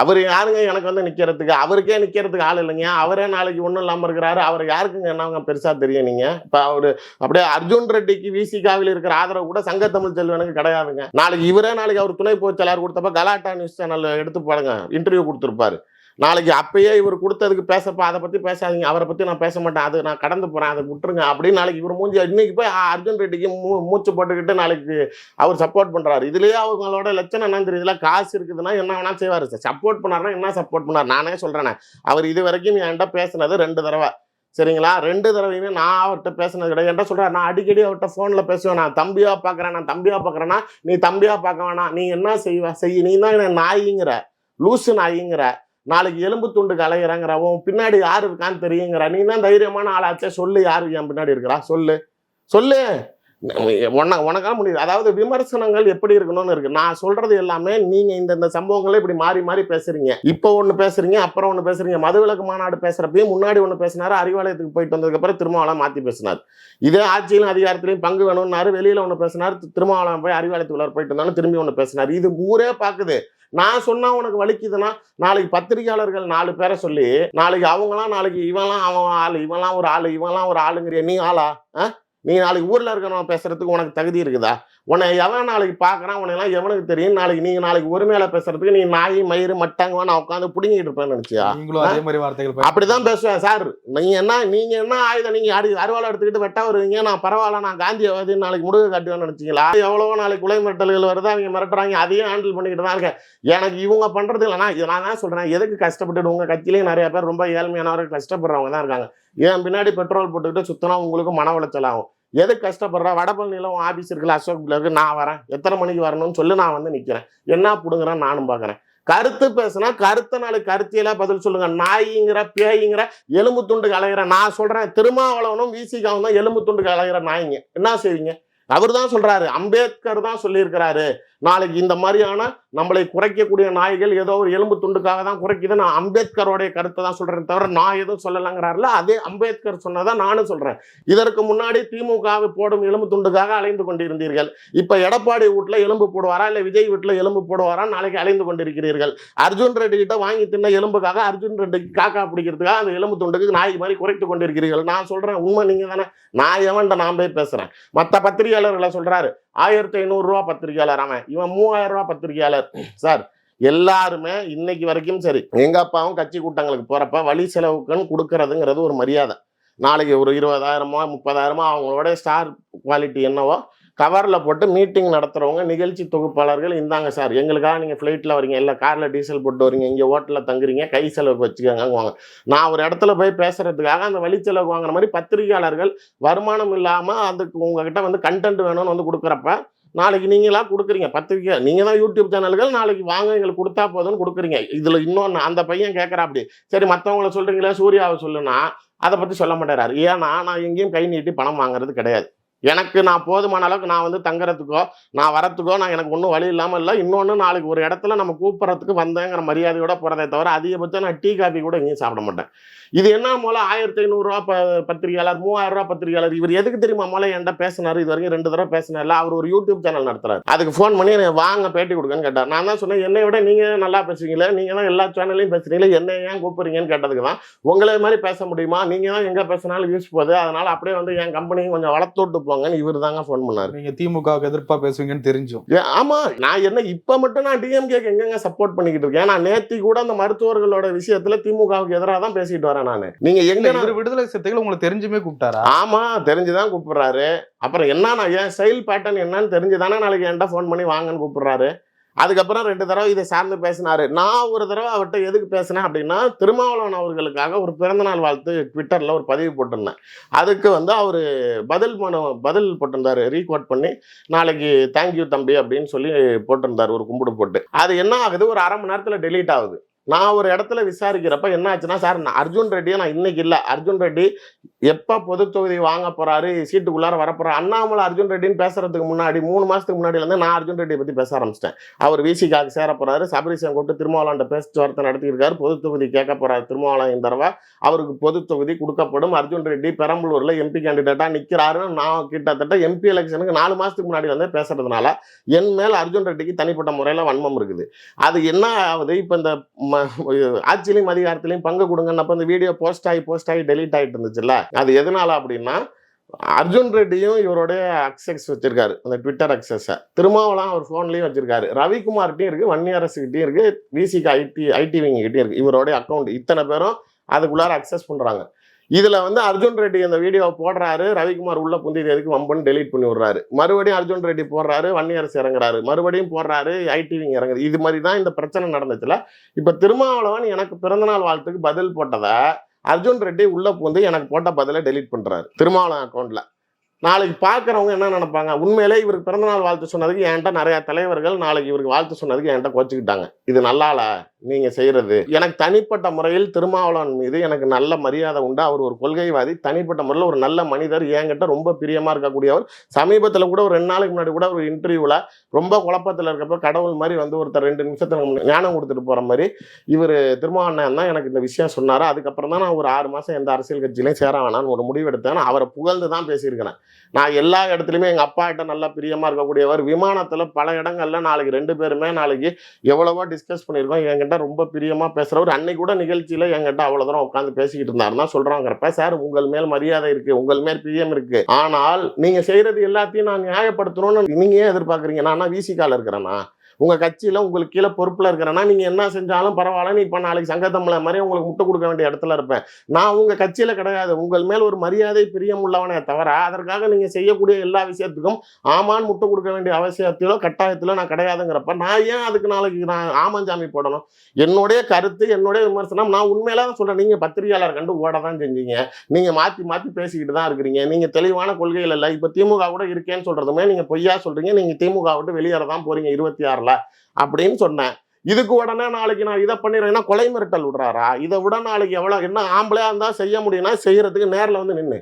அவர் யாருங்க எனக்கு வந்து நிற்கிறதுக்கு அவருக்கே நிற்கிறதுக்கு ஆள் இல்லைங்க. அவரே நாளைக்கு ஒன்றும் இல்லாமல் இருக்கிறாரு. அவர் யாருக்குங்க என்னவங்க பெருசாக தெரியும் நீங்கள் இப்போ அவர் அப்படியே அர்ஜுன் ரெட்டிக்கு விசிகாவில் இருக்கிற ஆதரவு கூட சங்க தமிழ் செல்வனுக்கு கிடையாதுங்க. நாளைக்கு இவரே நாளைக்கு அவர் துணை பொதுச் கொடுத்தப்ப கலாட்டா நியூஸ் சேனல் எடுத்து பாருங்க. இன்டர்வியூ கொடுத்துருப்பாரு. நாளைக்கு அப்பயே இவர் கொடுத்ததுக்கு பேசப்பா அதை பற்றி பேசாதீங்க அவரை பற்றி நான் பேச மாட்டேன். அது நான் கடந்து போகிறேன் அதை விட்டுருங்க அப்படின்னு நாளைக்கு இவர் மூஞ்சி இன்னைக்கு போய் அர்ஜுன் ரெட்டிக்கு மூ- மூச்சு போட்டுக்கிட்டு நாளைக்கு அவர் சப்போர்ட் பண்ணுறாரு இதுலேயே அவங்களோட லட்சணம் என்னன்னு தெரியுதுல? காசு இருக்குதுன்னா என்ன வேணாலும் செய்வார். சார் சப்போர்ட் பண்ணாருன்னா என்ன சப்போர்ட் பண்ணார்? நானே சொல்றேனே. அவர் இது வரைக்கும் என்கிட்ட பேசுனது ரெண்டு தடவை. சரிங்களா? ரெண்டு தடவையுமே நான் அவர்கிட்ட பேசுனது கிடையாது. என்கிட்ட சொல்கிறார் நான் அடிக்கடி அவர்கிட்ட ஃபோனில் பேசுவேன். நான் தம்பியாக பார்க்குறேன் நான் தம்பியாக பார்க்குறேன்னா நீ தம்பியாக பார்க்க வேணாம். நீ என்ன செய்வ? செய் நீ தான் என்ன நாயிங்கிற. லூசு நாயிங்கிற. நாளைக்கு எலும்பு துண்டு கலையிறங்கிறவன் பின்னாடி யார் இருக்கான்னு தெரியுங்கிற. நீ தான் தைரியமான ஆளாச்சே சொல்லு யாரு என் பின்னாடி இருக்கிறா? சொல்லு. சொல்லு. உன உனக்கான முடியுது அதாவது விமர்சனங்கள் எப்படி இருக்கணும்னு இருக்கு. நான் சொல்றது எல்லாமே நீங்க இந்த இந்த சம்பவங்களை இப்படி மாறி மாறி பேசுறீங்க. இப்போ ஒன்று பேசுறீங்க அப்புறம் ஒன்று பேசுறீங்க. மதுவிலக்கு மாநாடு பேசுறப்பையும் முன்னாடி ஒன்று பேசினாரு அறிவாலயத்துக்கு போயிட்டு வந்ததுக்கு அப்புறம் மாற்றி மாத்தி பேசினார். இதே ஆட்சியிலும் அதிகாரத்திலையும் பங்கு வேணும்னாரு வெளியில ஒன்று பேசினார் திருமாவளம் போய் அறிவாலயத்துக்குள்ள போயிட்டு வந்தாலும் திரும்பி ஒன்று பேசினார். இது ஊரே பாக்குது. நான் சொன்னா உனக்கு வலிக்குதுன்னா நாளைக்கு பத்திரிகையாளர்கள் நாலு பேரை சொல்லி நாளைக்கு அவங்களாம் நாளைக்கு இவன்லாம் அவன் ஆள் இவன்லாம் ஒரு ஆள் இவன்லாம் ஒரு ஆளுங்கிறிய நீ ஆளா? ஆ? நீ நாளைக்கு ஊர்ல இருக்கிறவன் பேசுறதுக்கு உனக்கு தகுதி இருக்குதா? உன்னை எவன் நாளைக்கு பார்க்கறான்? உனக்கு எவனுக்கு தெரியும்? நாளைக்கு நீங்க நாளைக்கு ஒருமையில பேசுறதுக்கு நீ நாய் மயிறு மட்டாங்க நான் உட்காந்து புடுங்கிட்டு இருப்பேன்னு நினைச்சியா? நீங்களும் அதே மாதிரி வார்த்தைகள் பயன்படுத்தி- அப்படிதான் பேசுவேன் சார். நீங்க என்ன நீங்க என்ன ஆயுதம் நீங்க அடி அருவாளை எடுத்துக்கிட்டு வெட்ட வருவீங்க? நான் பரவாயில்ல நான் காந்தியவாதி நாளைக்கு முடுக காட்டுவேன்னு நினைச்சீங்களா? எவ்வளவோ நாளைக்கு குலை மிரட்டல்கள் வருது அவங்க மிரட்டுறாங்க அதையும் ஹேண்டில் பண்ணிக்கிட்டு தான் இருக்கேன். எனக்கு இவங்க பண்றது இல்லைனா நான் தான் சொல்றேன் எதுக்கு கஷ்டப்பட்டுட்டு உங்க கட்சியிலேயும் நிறைய பேர் ரொம்ப ஏழ்மையானவர்கள் கஷ்டப்படுறவங்க தான் இருக்காங்க. ஏன் பின்னாடி பெட்ரோல் போட்டுக்கிட்டு சுத்தினா உங்களுக்கு மன உளைச்சல் ஆகும்? எதுக்கு கஷ்டப்படுற? வடபழனியில உன் ஆஃபீஸ் இருக்குல்ல அசோக் பிளருக்கு நான் வரேன். எத்தனை மணிக்கு வரணும்னு சொல்லி நான் வந்து நிற்கிறேன் என்ன பிடுங்குறேன் நானும் பார்க்குறேன் கருத்து பேசுனா கருத்த நாள் கருத்தியெல்லாம் பதில் சொல்லுங்க. நாய்ங்கிற பேய்ங்கிற எலும்பு துண்டு கலைகிற நான் சொல்றேன். திருமாவளவனும் விசிகாவும் தான் எலும்பு துண்டு கலைகிற நாய்ங்க. என்ன செய்வீங்க? அவர் தான் சொல்றாரு. அம்பேத்கர் தான் சொல்லியிருக்கிறாரு. நாளைக்கு இந்த மாதிரியான நம்மளை குறைக்கக்கூடிய நாய்கள் ஏதோ ஒரு எலும்பு துண்டுக்காக தான் குறைக்குது நான் அம்பேத்கரோடைய கருத்தை தான் சொல்றேன் தவிர நான் எதுவும் சொல்லலைங்கிறாருல அதே அம்பேத்கர் சொன்னதான் நானும் சொல்றேன். இதற்கு முன்னாடி திமுக போடும் எலும்பு துண்டுக்காக அலைந்து கொண்டிருந்தீர்கள். இப்ப எடப்பாடி வீட்டுல எலும்பு போடுவாரா இல்ல விஜய் வீட்டுல எலும்பு போடுவாரா நாளைக்கு அலைந்து கொண்டிருக்கிறீர்கள். அர்ஜுன் ரெட்டி கிட்ட வாங்கி தின்ன எலும்புக்காக அர்ஜுன் ரெட்டிக்கு காக்கா பிடிக்கிறதுக்காக அந்த எலும்பு துண்டுக்கு நாய் மாதிரி குறைத்து கொண்டிருக்கிறீர்கள். நான் சொல்றேன் உண்மை நீங்க தானே நான் எவன்ட்ட நான் போய் பேசுறேன்? மற்ற பத்திரிகையாளர்களை சொல்றாரு ஆயிரத்தி ஐநூறுரூவா பத்திரிகையாளர் அவன். இவன் மூவாயிரம் ரூபா பத்திரிகையாளர். சார் எல்லாருமே இன்னைக்கு வரைக்கும் சரி எங்கள் அப்பாவும் கட்சி கூட்டங்களுக்கு போகிறப்ப வழி செலவுக்குன்னு கொடுக்கறதுங்கிறது ஒரு மரியாதை. நாளைக்கு ஒரு இருபதாயிரமோ முப்பதாயிரமோ அவங்களோட ஸ்டார் குவாலிட்டி என்னவோ கவரில் போட்டு மீட்டிங் நடத்துகிறவங்க நிகழ்ச்சி தொகுப்பாளர்கள் இந்தாங்க சார் எங்களுக்காக நீங்கள் ஃப்ளைட்டில் வரீங்க இல்லை காரில் டீசல் போட்டு வரீங்க இங்கே ஹோட்டலில் தங்குறீங்க கை செலவு வச்சுக்கோங்க நான் ஒரு இடத்துல போய் பேசுகிறதுக்காக அந்த வழி செலவு வாங்குற மாதிரி பத்திரிகையாளர்கள் வருமானம் இல்லாமல் அதுக்கு உங்ககிட்ட வந்து கண்டென்ட் வேணும்னு வந்து கொடுக்குறப்ப நாளைக்கு நீங்களா கொடுக்குறீங்க பத்திரிக்கை நீங்கள் தான் யூடியூப் சேனல்கள் நாளைக்கு வாங்க எங்களுக்கு கொடுத்தா போதும்னு கொடுக்குறீங்க. இதில் இன்னொன்று அந்த பையன் கேட்குறா அப்படி சரி மற்றவங்கள சொல்கிறீங்களே சூர்யாவை சொல்லுன்னா அதை பற்றி சொல்ல மாட்டேறாரு. ஏன்னா நான் எங்கேயும் கை நீட்டி பணம் வாங்குறது கிடையாது. எனக்கு நான் போதுமான அளவுக்கு நான் வந்து தங்குறதுக்கோ நான் வரத்துக்கோ நான் எனக்கு ஒன்றும் வழி இல்லாமல் இல்லை. இன்னொன்று நாளைக்கு ஒரு இடத்துல நம்ம கூப்பிட்றதுக்கு வந்தேங்கிற மரியாதையோட போகிறதே தவிர அதிகபட்சம் நான் டீ காஃபி கூட எங்கேயும் சாப்பிட மாட்டேன். இது என்ன மூலம் ஆயிரத்தி ஐநூறுரூவா ப பத்திரிகையாளர் மூவாயிரம் ரூபா பத்திரிகையாளர். இவர் எதுக்கு தெரியுமா மூலம் என்கிட்ட பேசினாரு. இது வரைக்கும் ரெண்டு தடவை பேசினார்ல அவர் ஒரு யூடியூப் சேனல் நடத்துறாரு. அதுக்கு ஃபோன் பண்ணி வாங்க பேட்டி கொடுங்கன்னு கேட்டார். நான் தான் சொன்னேன்? என்னை விட நீங்கள் நல்லா பேசுவீங்களே நீங்கள் தான் எல்லா சேனல்லையும் பேசுறீங்களே? என்ன ஏன் கூப்பிடுறீங்கன்னு கேட்டதுக்கு தான். உங்களை மாதிரி பேச முடியுமா? நீங்கள் தான் எங்கே பேசினாலும் யூஸ் போகுது. அதனால அப்படியே வந்து என் கம்பெனியும் கொஞ்சம் வளர்த்து விட்டு போங்கன்னு இவர் தாங்க ஃபோன் பண்ணார். நீங்க திமுகவுக்கு எதிர்ப்பா பேசுவீங்கன்னு தெரிஞ்சும். ஏ, ஆமா. நான் என்ன இப்ப மட்டும் நான் டிஎம்கேக்கு எங்கெங்க சப்போர்ட் பண்ணிக்கிட்டு இருக்கேன்? நான் நேத்தி கூட அந்த மருத்துவர்களோட விஷயத்துல திமுகவுக்கு எதிராக தான் பேசிட்டு வரேன். நானு. நீங்க எங்க இவர் விடுதலை சிறுத்தைகள் உங்களுக்கு தெரிஞ்சுமே கூப்பிட்டாரா? ஆமா தெரிஞ்சுதான் கூப்பிடுறாரு. அப்புறம் என்ன ஏன் ஸ்டைல் பேட்டர்ன் என்னன்னு தெரிஞ்சுதானே நாளைக்கு என்கிட்ட ஃபோன் பண்ணி வாங்கன்னு கூப்பிடுறாரு. அதுக்கப்புறம் ரெண்டு தடவை இதை சார்ந்து பேசினாரு. நான் ஒரு தடவை அவர்கிட்ட எதுக்கு பேசினேன் அப்படின்னா திருமாவளவன் அவர்களுக்காக ஒரு பிறந்தநாள் வாழ்த்து ட்விட்டர்ல ஒரு பதிவு போட்டிருந்தேன். அதுக்கு வந்து அவர் பதில் மனு பதில் போட்டிருந்தாரு. ரீகோட் பண்ணி நாளைக்கு தேங்க்யூ தம்பி அப்படின்னு சொல்லி போட்டிருந்தாரு ஒரு கும்பிடு போட்டு. அது என்ன ஆகுது? ஒரு அரை மணி நேரத்துல டெலீட் ஆகுது. நான் ஒரு இடத்துல விசாரிக்கிறப்ப என்ன ஆச்சுன்னா சார் நான் அர்ஜுன் ரெட்டியை நான் இன்னைக்கு இல்லை. அர்ஜுன் ரெட்டி எப்போ பொது தொகுதி வாங்க போறாரு சீட்டுக்குள்ளார வரப்போறாரு அண்ணாமலை அர்ஜுன் ரெட்டின்னு பேசுறதுக்கு முன்னாடி மூணு மாசத்துக்கு முன்னாடிலேருந்து நான் அர்ஜுன் ரெட்டியை பத்தி பேச ஆரம்பிச்சிட்டேன். அவர் விசிக்காக சேர போறாரு சபரிசன் கூப்பிட்டு திருமாவளவன்ட்ட பேச்சுவார்த்தை நடத்தியிருக்காரு பொது தொகுதி கேட்க போறாரு திருமாவளம் இந்த தடவை. அவருக்கு பொது தொகுதி கொடுக்கப்படும். அர்ஜுன் ரெட்டி பெரம்பலூர்ல எம்பி கேண்டிடேட்டா நிற்கிறாருன்னு நான் கிட்டத்தட்ட எம்பி எலெக்ஷனுக்கு நாலு மாசத்துக்கு முன்னாடி வந்து பேசுறதுனால என் மேல் அர்ஜுன் ரெட்டிக்கு தனிப்பட்ட முறையில் வன்மம் இருக்குது. அது என்ன ஆகுது? இப்போ இந்த ஆட்சியிலையும் அதிகாரத்திலையும் பங்கு கொடுங்கன்னப்ப இந்த வீடியோ போஸ்ட் ஆகி போஸ்ட் ஆகி டெலீட் ஆகிட்டு இருந்துச்சுல்ல? அது எதனால அப்படின்னா அர்ஜுன் ரெட்டியும் இவருடைய அக்சஸ் வச்சிருக்காரு அந்த ட்விட்டர் அக்சஸை திருமாவளம் அவர் ஃபோன்லேயும் வச்சிருக்காரு. ரவிக்குமார்கிட்டையும் இருக்குது வன்னியரசுகிட்டையும் இருக்குது விசிக்கு ஐடி ஐடிவிங்கிட்டையும் இருக்குது இவருடைய அக்கௌண்ட் இத்தனை பேரும் அதுக்குள்ளார அக்சஸ் பண்ணுறாங்க இதில் வந்து அர்ஜுன் ரெட்டி அந்த வீடியோவை போடுறாரு ரவிக்குமார் உள்ள புந்தியது எதுக்கு வம்புன்னு டெலீட் பண்ணி விடுறாரு. மறுபடியும் அர்ஜுன் ரெட்டி போடுறாரு வன்னியரசு இறங்குறாரு. மறுபடியும் போடுறாரு ஐடிவிங் இறங்குது. இது மாதிரி தான் இந்த பிரச்சனை நடந்துச்சுல. இப்போ திருமாவளவன் எனக்கு பிறந்தநாள் வாழ்த்துக்கு பதில் போட்டதை அர்ஜுன் ரெட்டி உள்ள புகுந்து எனக்கு போட்ட பதிலை டெலீட் பண்ணுறாரு திருமாவளவன் அக்கௌண்ட்டில் நாளைக்கு பார்க்குறவங்க என்ன நினைப்பாங்க? உண்மையிலே இவருக்கு பிறந்தநாள் வாழ்த்து சொன்னதுக்கு என்கிட்ட நிறையா தலைவர்கள் நாளைக்கு இவருக்கு வாழ்த்து சொன்னதுக்கு என்கிட்ட கோச்சிக்கிட்டாங்க. இது நல்லால நீங்க செய்யறது எனக்கு தனிப்பட்ட முறையில் திருமாவளவன் மீது எனக்கு நல்ல மரியாதை உண்டு. அவர் ஒரு கொள்கைவாதி. தனிப்பட்ட முறையில் ஒரு நல்ல மனிதர். என்கிட்ட ரொம்ப பிரியமா இருக்கக்கூடியவர். சமீபத்தில் கூட ஒரு ரெண்டு நாளைக்கு முன்னாடி கூட ஒரு இன்டர்வியூவில் ரொம்ப குழப்பத்தில் இருக்கப்ப கடவுள் மாதிரி வந்து ஒருத்தர் ரெண்டு நிமிஷத்துல ஞானம் கொடுத்துட்டு போற மாதிரி இவர் திருமாவண்ணன் தான் எனக்கு இந்த விஷயம் சொன்னார். அதுக்கப்புறம் தான் நான் ஒரு ஆறு மாசம் எந்த அரசியல் கட்சியிலையும் சேர வேணாம்னு ஒரு முடிவு எடுத்தேன். நான் அவரை புகழ்ந்து தான் பேசியிருக்கிறேன். நான் எல்லா இடத்துலையுமே எங்கள் அப்பா கிட்ட நல்லா பிரியமாக இருக்கக்கூடியவர். விமானத்தில் பல இடங்கள்ல நாளைக்கு ரெண்டு பேருமே நாளைக்கு எவ்வளவோ டிஸ்கஸ் பண்ணியிருக்கோம். என்கிட்ட ரொம்ப பிரியமாக பேசுகிறவர் அன்னைக்கு கூட நிகழ்ச்சியில் என்கிட்ட அவ்வளோ தூரம் உட்காந்து பேசிக்கிட்டு இருந்தாருன்னா சொல்கிறாங்கிறப்ப சார் உங்கள் மேல் மரியாதை இருக்கு. உங்கள் மேல் பிரியம் இருக்குது ஆனால் நீங்கள் செய்கிறது எல்லாத்தையும் நான் நியாயப்படுத்தணும்னு நீங்க ஏன் எதிர்பார்க்குறீங்க? நான் விசிக்கால இருக்கிறேன்னா உங்கள் கட்சியில் உங்களுக்கு கீழே பொறுப்பில் இருக்கிறேன்னா நீங்கள் என்ன செஞ்சாலும் பரவாயில்ல நீ இப்போ நாளைக்கு சங்கத்தமிழ மாதிரி உங்களுக்கு முட்டை கொடுக்க வேண்டிய இடத்துல இருப்பேன். நான் உங்கள் கட்சியில் கிடையாது. உங்கள் மேல் ஒரு மரியாதை பிரியம் உள்ளவனே தவிர அதற்காக நீங்கள் செய்யக்கூடிய எல்லா விஷயத்துக்கும் ஆமான்னு முட்டை கொடுக்க வேண்டிய அவசியத்திலோ கட்டாயத்திலோ நான் கிடையாதுங்கிறப்ப நான் ஏன் அதுக்கு நாளைக்கு நான் ஆமஞ்சாமி போடணும்? என்னுடைய கருத்து என்னுடைய விமர்சனம் நான் உண்மையில தான் சொல்கிறேன் நீங்கள் பத்திரிகையாளர் கண்டு ஓட தான் செஞ்சீங்க. நீங்கள் மாற்றி மாற்றி பேசிக்கிட்டு தான் இருக்கிறீங்க. நீங்கள் தெளிவான கொள்கைகள் இல்லை. இப்போ திமுக கூட இருக்கேன்னு சொல்கிறதுமே நீங்கள் பொய்யா சொல்கிறீங்க நீங்கள் திமுக விட்டு வெளியேற தான் போகிறீங்க இருபத்தி ஆறில். அப்படின்னு சொன்னேன். இதுக்கு உடனே நாளைக்கு நான் இதை பண்ணிடுறேன்னா கொலை மிரட்டல் விடுறாரா? இதை விட நாளைக்கு எவ்வளவு என்ன ஆம்பளையா இருந்தா செய்ய முடியும்னா செய்யறதுக்கு நேர்ல வந்து நின்று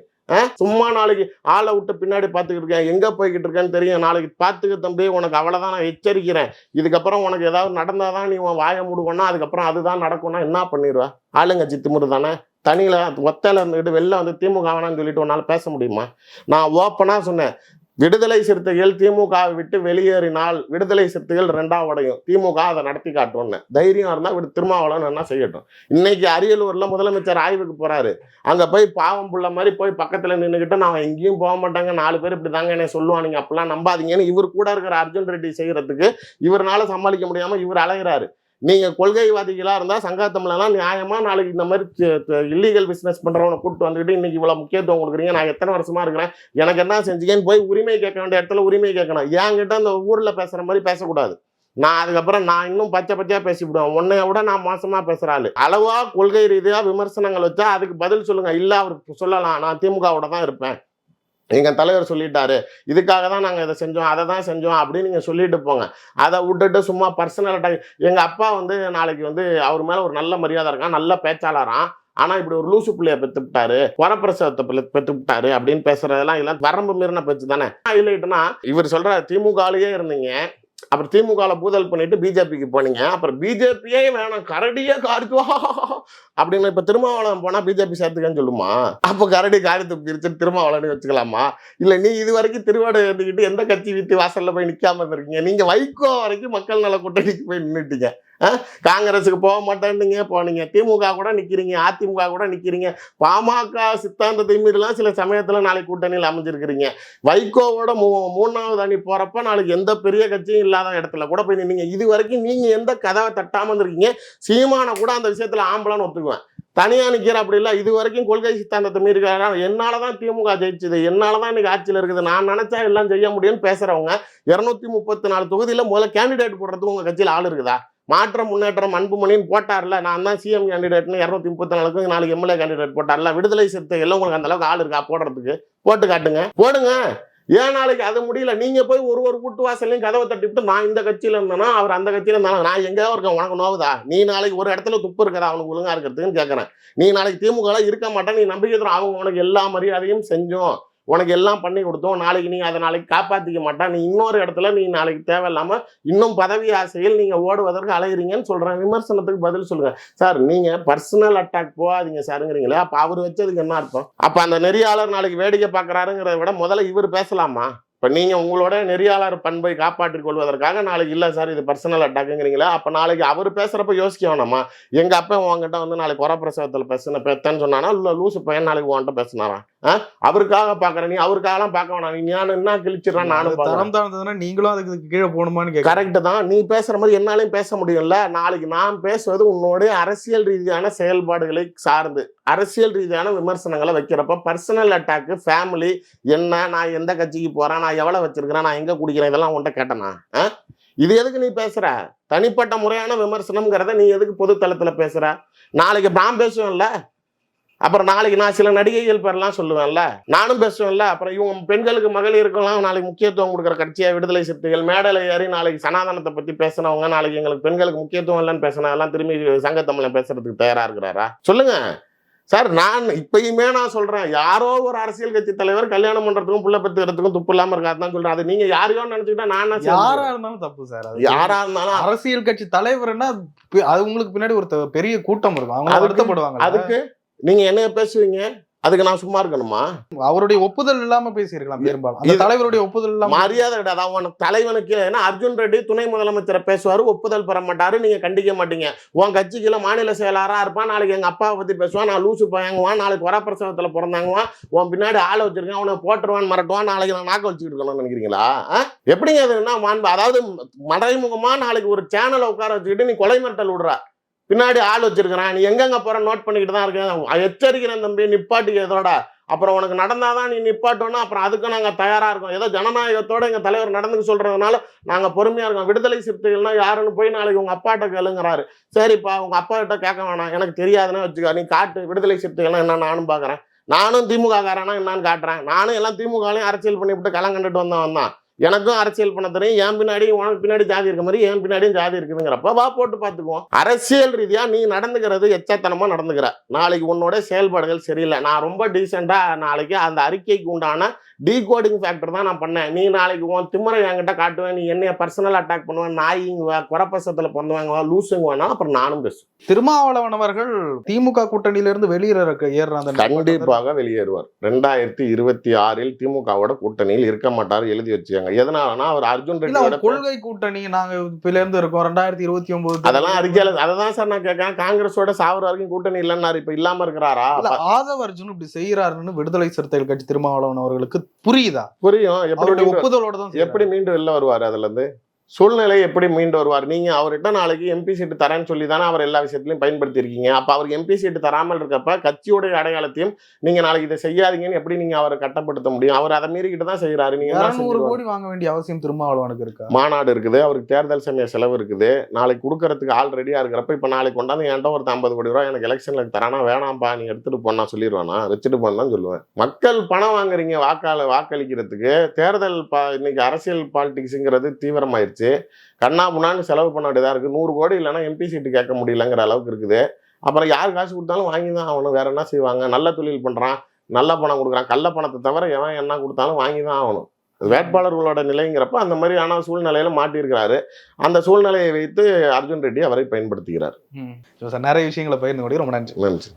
சும்மா நாளைக்கு ஆளை விட்டு பின்னாடி பார்த்துக்கிட்டு இருக்கேன். எங்க போய்கிட்டு இருக்கேன்னு தெரியும். நாளைக்கு பார்த்துக்க தம்பி உனக்கு அவ்வளவுதான் நான் எச்சரிக்கிறேன். இதுக்கப்புறம் உனக்கு ஏதாவது நடந்தாதான் நீ உன் வாயை மூடுவோன்னா அதுக்கப்புறம் அதுதான் நடக்கும்னா என்ன பண்ணிடுவா ஆளுங்கட்சி திமுரு தானே? தனியில ஒத்தையில இருந்துக்கிட்டு வெளில வந்து திமுக வேணாம்னு சொல்லிட்டு உன்னால பேச முடியுமா? நான் ஓப்பனா சொன்னேன். விடுதலை சிறுத்தைகள் திமுகவை விட்டு வெளியேறினால் விடுதலை சிறுத்தைகள் ரெண்டாவடையும் திமுக அதை நடத்தி காட்டும்னு. தைரியம் இருந்தால் விடு திருமாவளவன் என்ன செய்யட்டும். இன்னைக்கு அரியலூர்ல முதலமைச்சர் ஆய்வுக்கு போறாரு. அங்க போய் பாவம் புள்ள மாதிரி போய் பக்கத்துல நின்றுக்கிட்டு நான் எங்கேயும் போக மாட்டாங்க. நாலு பேர் இப்படி தாங்க என்னை சொல்லுவானுங்க. அப்படிலாம் நம்பாதீங்கன்னு இவர் கூட இருக்கிற அர்ஜுன் ரெட்டி செய்யறதுக்கு இவரால் சமாளிக்க முடியாம இவர் அலைகிறாரு நீங்கள் கொள்கைவாதிகளாக இருந்தால் இருந்தா தமிழெல்லாம் நியாயமாக நாளைக்கு இந்த மாதிரி இல்லீகல் பிஸ்னஸ் பண்ணுறவனை கூப்பிட்டு வந்துட்டு இன்னைக்கு இவ்வளோ முக்கியத்துவம் கொடுக்குறீங்க. நான் எத்தனை வருஷமாக இருக்கிறேன். எனக்கு என்ன செஞ்சீங்கன்னு போய் உரிமை கேட்க வேண்டிய இடத்துல உரிமை கேட்கணும். என்கிட்ட அந்த ஊரில் பேசுகிற மாதிரி பேசக்கூடாது. நான் அதுக்கப்புறம் நான் இன்னும் பச்சை பச்சையாக பேசிவிடுவேன். உன்னைய விட நான் மோசமாக பேசுகிறாள் ஆளு. கொள்கை ரீதியாக விமர்சனங்கள் வச்சா அதுக்கு பதில் சொல்லுங்கள் இல்லை அவர் சொல்லலாம். நான் திமுகவோட தான் இருப்பேன். எங்கள் தலைவர் சொல்லிட்டாரு இதுக்காக தான் நாங்கள் இதை செஞ்சோம் அதை தான் செஞ்சோம் அப்படின்னு நீங்கள் சொல்லிட்டு போங்க. அதை விட்டுட்டு சும்மா பர்சனல் அட்டாக் எங்கள் அப்பா வந்து நாளைக்கு வந்து அவர் மேலே ஒரு நல்ல மரியாதை இருக்கான் நல்ல பேச்சாளரான் ஆனா இப்படி ஒரு லூசு பிள்ளைய பெத்து விட்டாரு வரப்பிரசவத்தை பிள்ளை பெத்து விட்டாரு அப்படின்னு பேசுறதெல்லாம் இல்ல வரம்பு மீறின பேச்சு தானே இல்லைட்டுனா இவர் சொல்ற திமுகலயே இருந்தீங்க அப்புறம் திமுகவில் பூதல் பண்ணிட்டு பிஜேபிக்கு போனீங்க. அப்புறம் பிஜேபியே வேணாம் கரடியே காரித்துவா அப்படின்னு இப்ப திருமாவளவன் போனா பிஜேபி சேர்த்துக்கன்னு சொல்லுமா? அப்போ கரடி காரி துப்பிருச்சு திருமாவளவன் வச்சுக்கலாமா? இல்லை நீ இது வரைக்கும் திருவாடு இருந்துக்கிட்டு எந்த கட்சி வீட்டு வாசல்ல போய் நிக்காம இருக்கீங்க நீங்க வைகோ வரைக்கும் மக்கள் நல கூட்டணிக்கு போய் நின்றுட்டீங்க காங்கிரஸுக்கு போக மாட்டேன்னுங்க. போனீங்க திமுக கூட நிற்கிறீங்க அதிமுக கூட நிற்கிறீங்க பாமக சித்தாந்தத்தை மீறலாம் சில சமயத்தில் நாளைக்கு கூட்டணியில் அமைஞ்சிருக்கிறீங்க. வைகோவோட மூ மூணாவது அணி போகிறப்ப நாளைக்கு எந்த பெரிய கட்சியும் இல்லாத இடத்துல கூட போய் நின்னீங்க. இது வரைக்கும் நீங்கள் எந்த கதவை தட்டாமல் இருந்திருக்கீங்க? சீமானை கூட அந்த விஷயத்தில் ஆம்பளான்னு ஒத்துக்குவேன். தனியா நிக்கிற அப்படி இல்லை. இது வரைக்கும் கொள்கை சித்தாந்தத்தை மீறிருக்காரா என்னால் தான் திமுக ஜெயிச்சது. என்னாலதான் இன்னைக்கு ஆட்சியில் இருக்குது. நான் நினைச்சா எல்லாம் செய்ய முடியும்னு பேசுறவங்க இருநூத்தி முப்பத்தி நாலு தொகுதியில் முதல்ல கேண்டிடேட் போடுறதுக்கு உங்க கட்சியில் ஆள் இருக்குதா? மாற்றம் முன்னேற்றம் அன்புமணின்னு போட்டார்ல. நான் தான் சிஎம் கேண்டிடேட்னு இரநூத்தி முப்பத்தி நாலுக்கு நாளைக்கு எம்எல்ஏ கேண்டிடேட் போட்டார்ல. விடுதலை சிறுத்தை எல்லாம் உங்களுக்கு அந்த அளவுக்கு ஆள் இருக்கா? போடுறதுக்கு. போட்டு காட்டுங்க. போடுங்க. ஏன் நாளைக்கு அது முடியல? நீங்க போய் ஒரு ஒரு கூட்டு வாசல்லையும் கதவை தட்டிவிட்டு நான் இந்த கட்சியில இருந்தேனா அவர் அந்த கட்சியில இருந்தாலும் நான் எங்கேயாவது இருக்கேன். உனக்கு நோவுதா? நீ நாளைக்கு ஒரு இடத்துல துப்பு இருக்கிறா அவனுக்கு ஒழுங்கா இருக்கிறதுக்குன்னு கேட்கறேன் நீ நாளைக்கு திமுக இருக்க மாட்டேன் நீ நம்பிக்கை தரும். அவங்க உனக்கு எல்லா மரியாதையும் செஞ்சோம். உனக்கு எல்லாம் பண்ணி கொடுத்தோம். நாளைக்கு நீ அதை நாளைக்கு காப்பாற்றிக்க மாட்டான் நீ இன்னொரு இடத்துல நீ நாளைக்கு தேவையில்லாமல் இன்னும் பதவி ஆசையில் நீங்கள் ஓடுவதற்கு அலைகிறீங்கன்னு சொல்கிறேன் விமர்சனத்துக்கு பதில் சொல்லுங்கள் சார் நீங்கள் பர்சனல் அட்டாக் போகாதீங்க சாருங்கிறீங்களே. அப்போ அவர் வச்சதுக்கு என்ன அர்த்தம்? அப்போ அந்த நெறியாளர் நாளைக்கு வேடிக்கை பார்க்கறாருங்கிறத விட முதல்ல இவர் பேசலாமா? இப்போ நீங்கள் உங்களோட நெறியாளர் பண்பை காப்பாற்றிக் கொள்வதற்காக நாளைக்கு இல்லை சார் இது பர்சனல் அட்டாக்குங்கிறீங்களா அப்போ நாளைக்கு அவர் பேசுகிறப்ப யோசிக்க வேணாமா? எங்கள் அப்பா உங்ககிட்ட வந்து நாளைக்கு குறப்பிரசவத்தில் பேசுன பெத்தன்னு சொன்னானா? இல்லை லூசு பையன் நாளைக்கு உன்கிட்ட பேசினாரா? அவருக்காக பாக்குற நீ அவருக்காக பார்க்க வேணாம். நீ ஞானம் என்ன கிழிச்சிடறான் நானும். தரம் தாழ்ந்ததுன்னா நீங்களும் அதுக்கு கீழே போகணுமான்னு கரெக்ட் தான். நீ பேசுற மாதிரி என்னாலையும் பேச முடியும்ல? நாளைக்கு நான் பேசுவது உன்னோட அரசியல் ரீதியான செயல்பாடுகளை சார்ந்து. அரசியல் ரீதியான விமர்சனங்களை வைக்கிறப்ப பர்சனல் அட்டாக்கு ஃபேமிலி என்ன நான் எந்த கட்சிக்கு போறேன் நான் எவ்வளவு வச்சிருக்கிறேன் நான் எங்க குடிக்கிறேன் இதெல்லாம் உன்கிட்ட கேட்டேனா? இது எதுக்கு நீ பேசுற? தனிப்பட்ட முறையான விமர்சனம்ங்கிறத நீ எதுக்கு பொது தளத்துல பேசுற? நாளைக்கு நான் பேசுவேன்ல? அப்புறம் நாளைக்கு நான் சில நடிகைகள் பேர்லாம் சொல்லுவேன்ல. நானும் பேசுவேன்ல. அப்புறம் இவங்க பெண்களுக்கு மகளிருக்கெல்லாம் நாளைக்கு முக்கியத்துவம் கொடுக்குற கட்சியா விடுதலை சிறுத்தைகள் மேடையில் ஏறி நாளைக்கு சனாதனத்தை பத்தி பேசினவங்க நாளைக்கு எங்களுக்கு பெண்களுக்கு முக்கியத்துவம் இல்லைன்னு பேசினா எல்லாம் திரும்பி சங்கத்தமிழன் பேசுறதுக்கு தயாரா இருக்கிறாரா? சொல்லுங்க. சார் நான் இப்பயுமே நான் சொல்றேன். யாரோ ஒரு அரசியல் கட்சி தலைவர் கல்யாணம் பண்றதுக்கும் புள்ள பெற்றுக்கிறதுக்கும் துப்பு இல்லாம இருக்காதுதான் சொல்றேன். அது நீங்க யாரையோ நினைச்சுக்கிட்டா நான் யாரா? இருந்தாலும் தப்பு சார். அது யாரா இருந்தாலும் அரசியல் கட்சி தலைவர்னா அது உங்களுக்கு பின்னாடி ஒரு பெரிய கூட்டம் இருக்கும். அவங்க வருத்தப்படுவாங்க அதுக்கு நீங்க என்ன பேசுவீங்க அதுக்கு நான் சும்மா இருக்கணுமா? அவருடைய ஒப்புதல் இல்லாம பேசியிருக்கலாம் பெரும்பாலும். தலைவருடைய ஒப்புதல் இல்லாம மரியாதை கிடையாது. அவன் தலைவனுக்கு ஏன்னா அர்ஜுன் ரெட்டி துணை முதலமைச்சரை பேசுவாரு ஒப்புதல் பெற மாட்டாரு நீங்க கண்டிக்க மாட்டீங்க. உன் கட்சிக்குள்ள மாநில செயலாளரா இருப்பான் நாளைக்கு எங்க அப்பாவை பத்தி பேசுவான் நான் லூசு பையங்குவான் நாளைக்கு வரப்பிரசவத்துல பிறந்தாங்குவான் உன் பின்னாடி ஆளை வச்சிருக்கேன் அவனை போட்டுருவான் மிரட்டுவான் நாளைக்கு நான் நாக்க வச்சுக்கிட்டு இருக்கணும்னு நினைக்கிறீங்களா? எப்படிங்க அது என்ன மாண்பு? அதாவது மறைமுகமா நாளைக்கு ஒரு சேனலை உட்கார வச்சுக்கிட்டு நீ கொலை மிரட்டல் விடுற. பின்னாடி ஆள் வச்சிருக்கிறான். நீ எங்கெங்க போற? நோட் பண்ணிக்கிட்டு தான் இருக்கேன். எச்சரிக்கிறேன் தம்பி நிப்பாட்டி எதோட அப்புறம் உனக்கு நடந்தாதான் நீ நிப்பாட்டோன்னா அப்புறம் அதுக்கு நாங்கள் தயாராக இருக்கோம். ஏதோ ஜனநாயகத்தோட எங்கள் தலைவர் நடந்துக்க சொல்கிறதுனால நாங்கள் பொறுமையாக இருக்கோம். விடுதலை சிறுத்தைகள்னா யாருன்னு போய் நாளைக்கு உங்கள் அப்பாட்ட கேளுங்கிறாரு. சரிப்பா உங்கள் அப்பா கிட்ட கேட்க வேணாம். எனக்கு தெரியாதுன்னு வச்சுக்கோ. நீ காட்டு விடுதலை சிறுத்தைகள்னா என்ன நானும் பார்க்குறேன் நானும் திமுக காரனா என்னன்னு காட்டுறேன். நானும் எல்லாம் திமுகலையும் அரசியல் பண்ணிவிட்டு களம் கண்டுட்டு வந்தவன் தான். எனக்கும் அரசியல் பண்ண தெரியும். என் பின்னாடி உனக்கு பின்னாடி ஜாதி இருக்க மாதிரி என் பின்னாடியும் ஜாதி இருக்குதுங்கிறப்ப வா போட்டு பார்த்துக்குவோம். அரசியல் ரீதியா நீ நடந்துக்கிறது எச்சத்தனமா நடந்துக்கிற. நாளைக்கு உன்னோட செயல்பாடுகள் சரியில்லை. நான் ரொம்ப டீசெண்டா நாளைக்கு அந்த அறிக்கைக்கு உண்டான டீகோடிங் ஃபேக்டர் தான் நான் பண்ணேன். நீ நாளைக்கு உன் திமிரை என்கிட்ட காட்டுவேன். நீ என்னைய பர்சனல் அட்டாக் பண்ணுவேன். நாயிங்க குறப்பசத்துல பிறந்தவங்க லூசுங்க வேணா அப்புறம் நானும் பேசுவேன். திருமாவளவன் அவர்கள் திமுக கூட்டணியிலிருந்து வெளியேற ஏறுற அந்த கண்டிப்பாக வெளியேறுவார். ரெண்டாயிரத்தி இருபத்தி ஆறில் திமுகவோட கூட்டணியில் இருக்க மாட்டார் எழுதி வச்சுக்காங்க. எதனாலனா அவர் அர்ஜுன் அவர் கொள்கை கூட்டணி நாங்க இப்பல இருந்து இருக்கோம் ரெண்டாயிரத்தி இருபத்தி ஒன்பது அதெல்லாம் அறிக்கையில அதை தான் சார் நான் கேட்கறேன். காங்கிரஸோட சாவர வரைக்கும் கூட்டணி இல்லைன்னாரு இப்ப இல்லாம இருக்கிறாரா? ஆதவ அர்ஜுன் இப்படி செய்யறாருன்னு விடுதலை சிறுத்தைகள் கட்சி திருமாவளவன் அவர்களுக்கு புரியுதா? புரியும். எப்படி ஒப்புதலோட தான். எப்படி மீண்டு வெளில வருவார் அதுல இருந்து? சூழ்நிலை எப்படி மீண்டு வருவார்? நீங்க அவர்கிட்ட நாளைக்கு எம்பி சீட்டு தரேன்னு சொல்லி தானே அவர் எல்லா விஷயத்திலையும் பயன்படுத்தி இருக்கீங்க அப்ப அவருக்கு எம்பி சீட்டு தராமல் இருக்கப்ப கட்சியோடைய அடையாளத்தையும் நீங்க நாளைக்கு இதை செய்யாதீங்கன்னு எப்படி நீங்க அவரை கட்டப்படுத்த முடியும்? அவர் அதை மீறிக்கிட்டு தான் செய்யறாரு நீங்க என்ன இருநூறு செஞ்சிருவாரு? கோடி வாங்க வேண்டிய அவசியம் திருமாவளவனுக்கு இருக்கா? மாநாடு இருக்குது. அவருக்கு தேர்தல் சமய செலவு இருக்குது. நாளைக்கு கொடுக்கறதுக்கு ஆள் ரெடியா இருக்கிறப்ப இப்ப நாளைக்கு கொண்டாந்து என்கிட்ட ஒரு ஐம்பது கோடி ரூபாய் எனக்கு எலெக்ஷன்ல தரானா வேணாம்ப்பா நீ எடுத்துட்டு போனா சொல்லிடுவானா? வச்சுட்டு போன்னு தான் சொல்லுவேன். மக்கள் பணம் வாங்குறீங்க வாக்காள வாக்களிக்கிறதுக்கு தேர்தல் பா இன்னைக்கு அரசியல் பாலிடிக்ஸுங்கிறது தீவிரமாயிருச்சு கண்ணா முன்னான்னு செலவு பண்ண வேண்டியதா இருக்கு. நூறு கோடி இல்லைன்னா எம்பி சீட்டு கேட்க முடியலங்கிற அளவுக்கு இருக்குது. அப்புறம் யார் காசு கொடுத்தாலும் வாங்கி தான் ஆகணும். வேற என்ன செய்வாங்க? நல்ல தொழில் பண்றான் நல்ல பணம் கொடுக்குறான். கள்ள பணத்தை தவிர எவன் என்ன கொடுத்தாலும் வாங்கி தான் ஆகணும். வேட்பாளர்களோட நிலைங்கிறப்ப அந்த மாதிரியான சூழ்நிலையில மாட்டியிருக்கிறாரு. அந்த சூழ்நிலையை வைத்து அர்ஜுன் ரெட்டி அவரை பயன்படுத்துகிறார். நிறைய விஷயங்களை பகிர்ந்து கொண்டு ரொம்ப நன்றி. நன்றி.